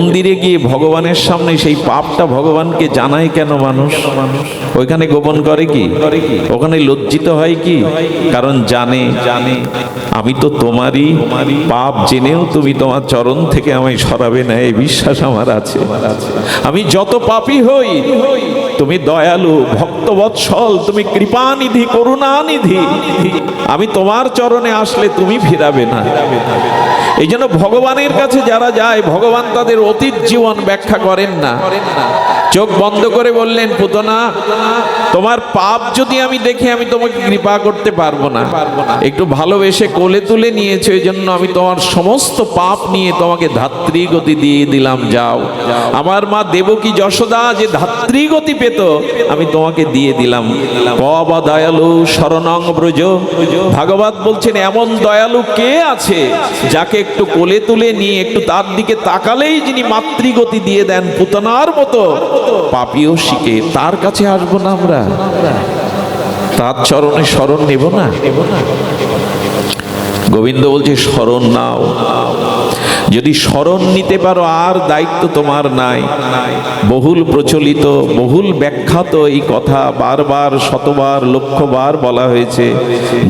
মন্দিরে গিয়ে ভগবানের সামনে সেই পাপটা ভগবানকে জানায় কেন মানুষ? ওইখানে গোপন করে কি? ওখানে লজ্জিত হয় কি? কারণ জানে জানে। আমি তো তোমারই পাপ জেনেও তুমি তোমার চরণ থেকে আমায় সরাবে না, এই বিশ্বাস আমার আছে। আমি যত পাপই হই তুমি দয়ালু, ভক্তবৎসল, তুমি কৃপানিধি, করুণানিধি। আমি তোমার চরণে আসলে তুমি ফিরাবে না। এই জন্য ভগবানের কাছে যারা যায়, ভগবান তাদের অতীত জীবন ব্যাখ্যা করেন না। চোখ বন্ধ করে বললেন, পুতনা তোমার পাপ যদি আমি দেখি আমি তোমাকে কৃপা করতে পারব না। একটু ভালোবেসে কোলে তুলে নিয়েছে ওই জন্য আমি তোমার সমস্ত পাপ নিয়ে তোমাকে ধাত্রীগতি দিয়ে দিলাম, যাও। আমার মা দেবকী যশোদা যে ধাত্রীগতি পেত, আমি তোমাকে দিয়ে দিলাম। কবা দয়ালু শরণং ব্রজ। ভাগবত বলছেন, এমন দয়ালু কে আছে যাকে একটু কোলে তুলে নিয়ে একটু তার দিকে তাকালেই যিনি মাতৃগতি দিয়ে দেন, পুতনার মতো পাপিও শিখে, তার কাছে আসব না আমরা? তার চরণে স্মরণ নেব না? গোবিন্দ বলছে স্মরণ নাও। যদি স্মরণ নিতে পারো, আর দায়িত্ব তোমার নাই। বহুল প্রচলিত, বহুল ব্যাখ্যাত এই কথা বারবার, শতবার, লক্ষবার বলা হয়েছে।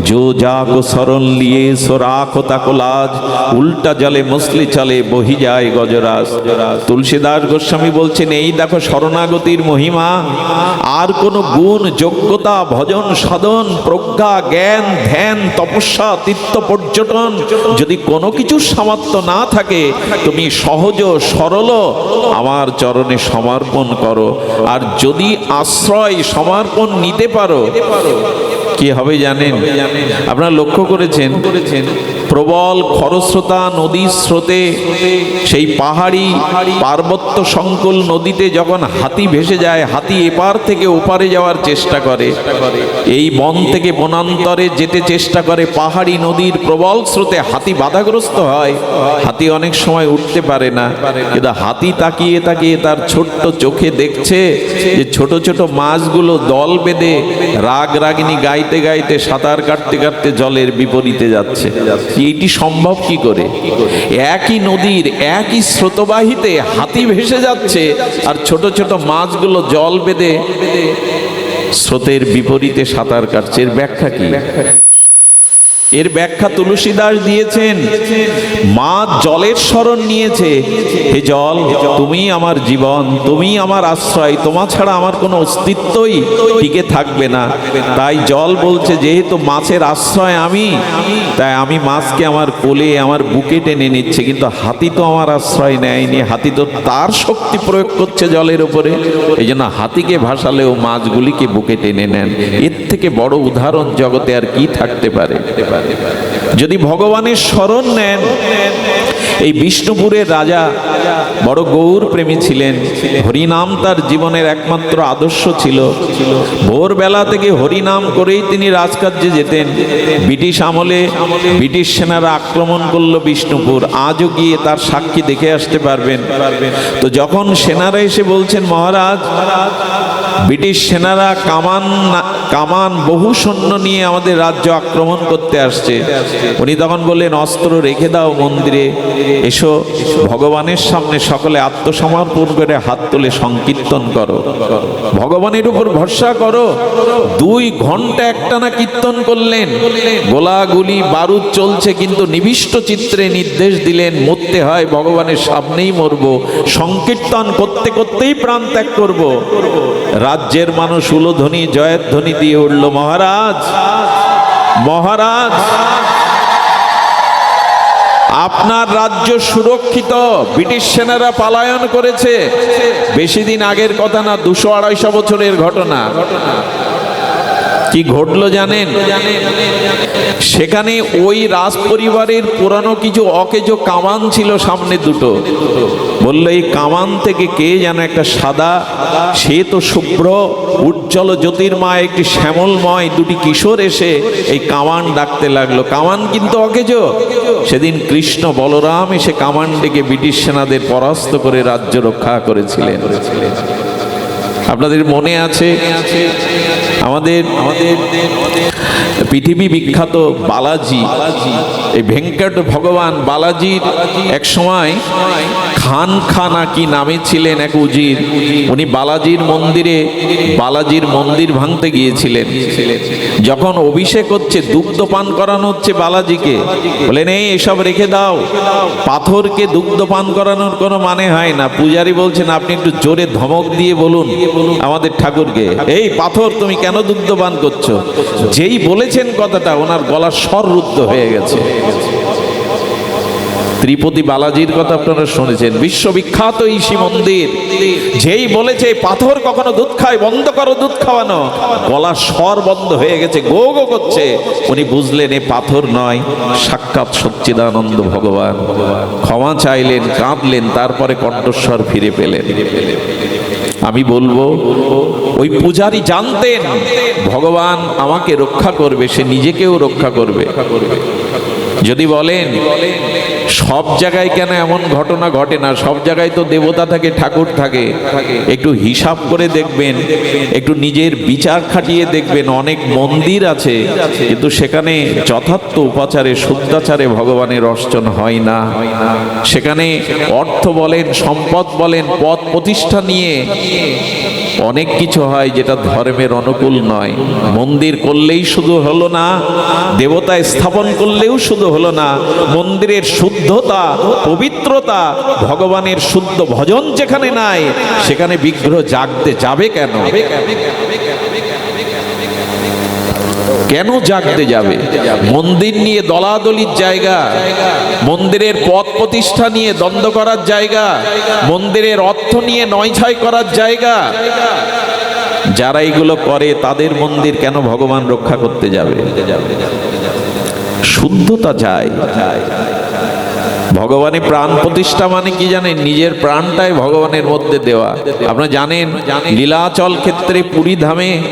জো যাক স্মরণ লিয়ে সো রাখো তাকো লাজ। উল্টা জলে, মসলি চলে বহি যায় গজরাজ। তুলসীদাস গোস্বামী বলছেন, এই দেখো শরণাগতির মহিমা। আর কোনো গুণ, যোগ্যতা, ভজন, সাধন, প্রজ্ঞা, জ্ঞান, ধ্যান, তপস্যা, তীর্থ, পর্যটন যদি কোনো কিছুর সামর্থ্য না থাকে তুমি সহজ সরল আমার চরণে সমর্পণ করো। আর যদি আশ্রয় সমর্পণ নিতে পারো, কি হবে জানেন? আপনারা লক্ষ্য করেছেন? প্রবল খরস্রোতা নদীর স্রোতে, সেই পাহাড়ি পার্বত্য সংকুল নদীতে যখন হাতি ভেসে যায়, হাতি এপার থেকে ওপারে যাওয়ার চেষ্টা করে। এই বন থেকে বনান্তরে যেতে চেষ্টা করে পাহাড়ি নদীর প্রবল স্রোতে। হাতি বাধাগ্রস্ত হয়, হাতি অনেক সময় উঠতে পারে না। কিন্তু হাতি তাকিয়ে তাকিয়ে তার ছোট্ট চোখে দেখছে যে ছোট ছোট মাছগুলো দল বেঁধে রাগ রাগিনী গাইতে গাইতে সাঁতার কাটতে কাটতে জলের বিপরীতে যাচ্ছে। এইটি সম্ভব কি করে? একই নদীর একই স্রোতবাহিতে হাতি ভেসে যাচ্ছে আর ছোট ছোট মাছগুলো জল বেঁধে স্রোতের বিপরীতে সাঁতার কাটছে। এর ব্যাখ্যা কি? এর ব্যাখ্যা তুলসীদাস দিয়েছেন। মা জলের স্মরণ নিয়েছে। হে জল, তুমি আমার জীবন, তুমি আমার আশ্রয়, তোমা ছাড়া আমার কোনো অস্তিত্বই টিকে থাকবে না। তাই জল বলছে, যেহেতু মাছের আশ্রয় আমি, তাই আমি মাছকে আমার কোলে, আমার বুকে টেনে নিচ্ছে, কিন্তু হাতি তো আমার আশ্রয় নেয়নি, হাতি তো তার শক্তি প্রয়োগ করছে জলের উপরে। এই জন্য হাতিকে ভাসালেও মাছগুলিকে বুকে টেনে নেন। এর থেকে বড় উদাহরণ জগতে আর কি থাকতে পারে? যদি ভগবানের স্মরণ নেন, এই বিষ্ণুপুরের রাজা বড় গৌর প্রেমী ছিলেন। হরিনাম তার জীবনের একমাত্র আদর্শ ছিল। ভোরবেলা থেকে হরিনাম করেই তিনি রাজকার্যে যেতেন। ব্রিটিশ আমলে ব্রিটিশ সেনারা আক্রমণ করল বিষ্ণুপুর। আজও গিয়ে তার সাক্ষী দেখে আসতে পারবেন। তো যখন সেনারা এসে বলছেন, মহারাজ ব্রিটিশ সেনারা কামান কামান বহু সৈন্য নিয়ে আমাদের রাজ্য আক্রমণ করতে আসছে। উনি তখন বললেন, অস্ত্র রেখে দাও মন্দিরে, এসো, ভগবানের সামনে সকলে আত্মসমর্পণ করে হাত তুলে সংকীর্তন করো। ভগবানের উপর ভরসা করো। দুই ঘণ্টা একটানা কীর্তন করলেন। গোলাগুলি, বারুদ চলছে, কিন্তু নিবিষ্ট চিত্রে নির্দেশ দিলেন, মরতে হয়, ভগবানের সামনেই মরব। সংকীর্তন করতে করতেই প্রাণ ত্যাগ করব। রাজ্যের মানুষ উলোধনী জয়ের ধ্বনি দিয়ে উঠল, মহারাজ মহারাজ, আপনার রাজ্য সুরক্ষিত, ব্রিটিশ সেনারা পালায়ন করেছে। বেশি দিন আগের কথা না, দুশো আড়াইশো বছরের ঘটনা ঘটনা। কি ঘটলো জানেন? সেখানে ওই রাজ পরিবারের পুরানো কিছু অকেজো কামান ছিল সামনে দুটো। বলল, এই কামান থেকে কে যেন একটা সাদা, সে তো শুভ্র, উজ্জ্বল জ্যোতির্ময়, একটি শ্যামলময় দুটি কিশোর এসে এই কামান ডাকতে লাগল। কামান কিন্তু অকেজো। সেদিন কৃষ্ণ বলরাম এসে কামান ডেকে ব্রিটিশ সেনাদের পরাস্ত করে রাজ্য রক্ষা করেছিলেন। আপনাদের মনে আছে? আমাদের আমাদের পৃথিবী বিখ্যাত বালাজি। এই ভেঙ্কট ভগবান বালাজির এক সময় খান খানা কি নামে ছিলেন এক উজির। উনি বালাজির মন্দিরে, বালাজির মন্দির ভাঙতে গিয়েছিলেন। যখন অভিষেক হচ্ছে, দুগ্ধ পান করানো হচ্ছে বালাজিকে। বলেন, এই, এসব রেখে দাও। পাথরকে দুগ্ধ পান করানোর কোনো মানে হয় না। পূজারি বলছেন, আপনি একটু জোরে ধমক দিয়ে বলুন আমাদের ঠাকুরকে। এই, পাথর, তুমি কেন দুগ্ধ পান করছ? যেই বলেছেন কথাটা ওনার গলা স্বর রুদ্ধ হয়ে গেছে। ত্রিপতি বালাজির কথা আপনারা শুনেছেন। বিশ্ববিখ্যাত ইসি মন্দির। যেই বলেছে, পাথর কখনো দুধ খায়, বন্ধ করো দুধ খাওয়ানো। গলা স্বর বন্ধ হয়ে গেছে, গো গো করছে। উনি বুঝলেন, এ পাথর নয়, সাক্ষাৎ সচ্চিদানন্দ ভগবান। ক্ষমা চাইলেন, কাঁদলেন, তারপরে কণ্ঠস্বর ফিরে পেলেন। আমি বলব, ওই পূজারি জানতেন, ভগবান আমাকে রক্ষা করবে, সে নিজেকেও রক্ষা করবে। যদি বলেন, সব জায়গায় কেন এমন ঘটনা ঘটে না? সব জায়গায় তো দেবতা থাকে, ঠাকুর থাকে। একটু হিসাব করে দেখবেন, একটু নিজের বিচার খাটিয়ে দেখবেন, অনেক মন্দির আছে, কিন্তু সেখানে যথার্থ উপাচারে, শুদ্ধাচারে ভগবানের অর্চন হয় না। সেখানে অর্থ বলেন, সম্পদ বলেন পদ প্রতিষ্ঠা নিয়ে অনেক কিছু হয় যেটা ধর্মের অনুকূল নয়। মন্দির করলেই শুধু হলো না, দেবতা স্থাপন করলেও শুধু হলো না, মন্দিরের শুদ্ধতা, পবিত্রতা, ভগবানের শুদ্ধ ভজন যেখানে নাই, সেখানে বিগ্রহ জাগতে যাবে কেন? কেন জাগতে যাবে? মন্দির নিয়ে দলাদলির জায়গা, মন্দিরের পথ প্রতিষ্ঠা নিয়ে দ্বন্দ্ব করার জায়গা, মন্দিরের অর্থ নিয়ে নয় ছয় করার জায়গা। যারা এগুলো করে, তাদের মন্দির কেন ভগবান রক্ষা করতে যাবে? শুদ্ধতা চাই ভগবানের প্রাণ প্রতিষ্ঠা মানে কি জানেন? নিজের প্রাণটাই ভগবানের মধ্যে দেওয়া। আপনারা জানেন, লীলাচল ক্ষেত্রে পুরী ধামে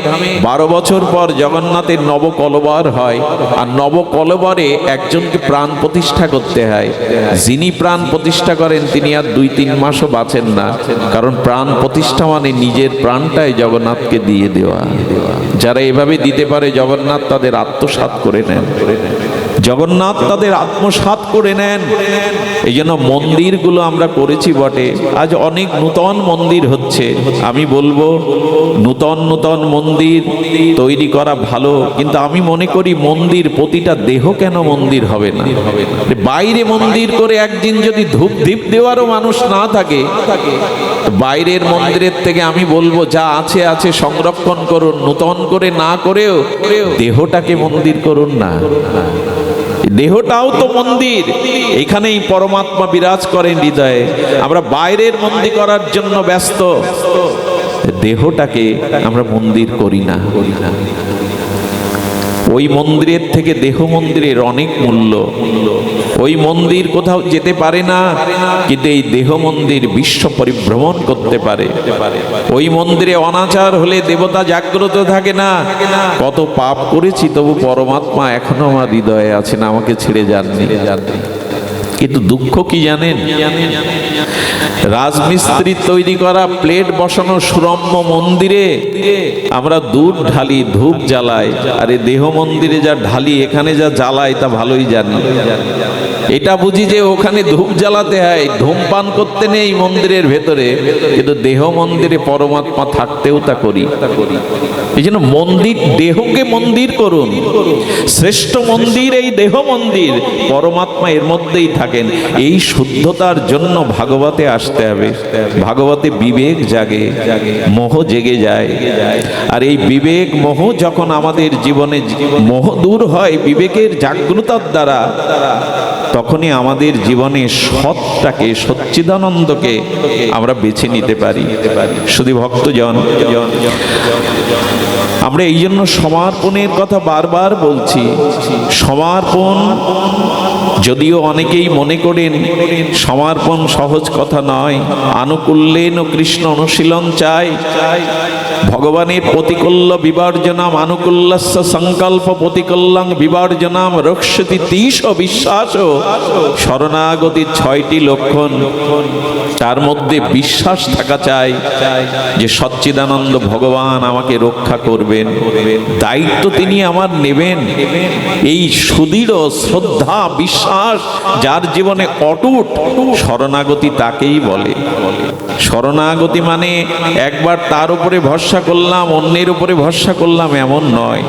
বারো বছর পর জগন্নাথের নবকলবার হয়। আর নবকলবারে একজনকে প্রাণ প্রতিষ্ঠা করতে হয়। যিনি প্রাণ প্রতিষ্ঠা করেন, তিনি আর দুই তিন মাসও বাঁচেন না। কারণ প্রাণ প্রতিষ্ঠা মানে নিজের প্রাণটাই জগন্নাথকে দিয়ে দেওয়া। যারা এভাবে দিতে পারে, জগন্নাথ তাদের আত্মসাৎ করে নেন। জগন্নাথ তাদের আত্মসাৎ করে নেন। এই জন্য মন্দিরগুলো আমরা করেছি বটে। আজ অনেক নূতন মন্দির হচ্ছে। আমি বলব, নূতন নূতন মন্দির তৈরি করা ভালো, কিন্তু আমি মনে করি মন্দির প্রতিটা দেহ কেন মন্দির হবে না? বাইরে মন্দির করে একদিন যদি ধূপ ধীপ দেওয়ারও মানুষ না থাকে বাইরের মন্দিরের থেকে আমি বলব, যা আছে আছে, সংরক্ষণ করুন, নূতন করে না করেও দেহটাকে মন্দির করুন না। দেহটাও তো মন্দির। এখানেই পরমাত্মা বিরাজ করেন হৃদয়ে। আমরা বাইরের মন্দির করার জন্য ব্যস্ত। দেহটাকে আমরা মন্দির করি না। ওই মন্দিরের থেকে দেহ মন্দিরের অনেক মূল্য। ওই মন্দির কোথাও যেতে পারে না, কিন্তু এই দেহ মন্দির বিশ্ব পরিভ্রমণ করতে পারে। ওই মন্দিরে অনাচার হলে দেবতা জাগ্রত থাকে না। কত পাপ করেছি তবু পরমাত্মা এখনও আমার হৃদয়ে আছেন আমাকে ছেড়ে যাননি। কিন্তু দুঃখ কি জানেন? রাজমিস্ত্রি তৈরি করা, প্লেট বসানো সুরম্য মন্দিরে আমরা দুধ ঢালি, ধূপ জ্বালাই। আর এই দেহ মন্দিরে যা ঢালি, এখানে যা জ্বালাই, তা ভালোই জানি। এটা বুঝি যে ওখানে ধূপ জ্বালাতে হয়, ধূমপান করতে নেই মন্দিরের ভেতরে, কিন্তু দেহ মন্দিরে পরমাত্মা থাকতেও তা করি। এই জন্য মন্দির, দেহকে মন্দির করুন। শ্রেষ্ঠ মন্দির এই দেহ মন্দির, পরমাত্মা এর মধ্যেই থাকেন। এই শুদ্ধতার জন্য ভাগবতে আসতে হবে। ভাগবতে বিবেক জাগে, মোহ জেগে যায়। আর এই বিবেক, মোহ যখন আমাদের জীবনে মোহ দূর হয়, বিবেকের জাগ্রতার দ্বারা তখনই আমাদের জীবনে সৎটাকে, সচ্চিদানন্দকে আমরা বেছে নিতে পারি। শুধু ভক্তজন। আমরা এই জন্য সমর্পণের কথা বারবার বলছি। সমর্পণ যদিও অনেকেই মনে করেন, সমর্পণ সহজ কথা নয়। আনুকূল্যেন কৃষ্ণ অনুশীলন চাই। ভগবানের প্রতিকূল্য বিবর্জনাম আনুকূল্যস্য সংকল্প প্রতিকূল্যং বিবর্জনাম রক্ষতি তিস বিশ্বাস। শরণাগতির ছয়টি লক্ষণ, তার মধ্যে বিশ্বাস থাকা চাই যে সচ্চিদানন্দ ভগবান আমাকে রক্ষা করবেন, দায়িত্ব তিনি আমার নেবেন। এই সুদৃঢ় শ্রদ্ধা, বিশ্বাস যার জীবনে অটুট, শরণাগতি তাকেই বলে। শরণাগতি মানে একবার তার উপরে ভরসা করলাম, অন্যের উপরে ভরসা করলাম, এমন নয়।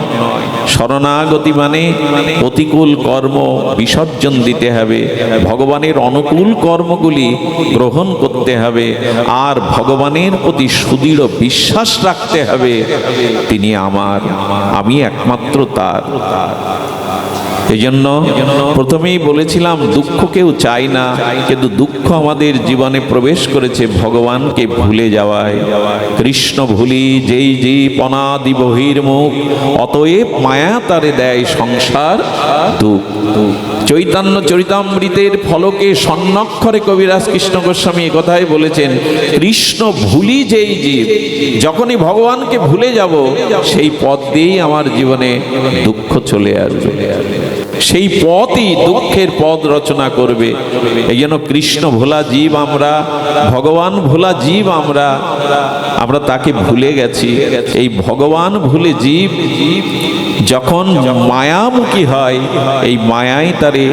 শরণাগতি মানে প্রতিকূল কর্ম বিসর্জন দিতে হবে। ভগবানের অনুকূল কর্মগুলি গ্রহণ করতে হবে। আর ভগবানের প্রতি সুদৃঢ় বিশ্বাস রাখতে হবে। তিনি আমার, আমি একমাত্র তার। এই জন্য প্রথমেই বলেছিলাম, দুঃখ কেউ চাই না, কিন্তু দুঃখ আমাদের জীবনে প্রবেশ করেছে ভগবানকে ভুলে যাওয়ায়। কৃষ্ণ ভুলি যেই জীব অনাদি বহির্মুখ অতএব মায়া তারে দেয় সংসার দুঃখ। চৈতন্য চরিতামৃতের ফলকে স্বর্ণক্ষরে কবিরাজ কৃষ্ণ গোস্বামী এ কথাই বলেছেন, কৃষ্ণ ভুলি যেই জীব, যখনই ভগবানকে ভুলে যাব, সেই পথ দিয়েই আমার জীবনে দুঃখ চলে আসবে। সেই পথই দুঃখের পথ রচনা করবে। এই জন্য কৃষ্ণ ভোলা জীব আমরা, ভগবান ভোলা জীব আমরা। আমরা তাকে ভুলে গেছি। এই ভগবান ভুলে জীব, যখন মায়ামুখী হয়, এই মায়াই তারে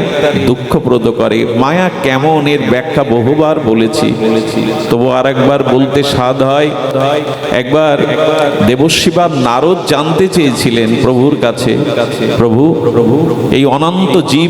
দুঃখপ্রদ করে। মায়া কেমন? এর ব্যাখ্যা বহুবার বলেছি। তবু আর একবার বলতে স্বাদ হয়। একবার দেবশিবার নারদ জানতে চেয়েছিলেন প্রভুর কাছে। প্রভু প্রভু, এই অনন্ত জীব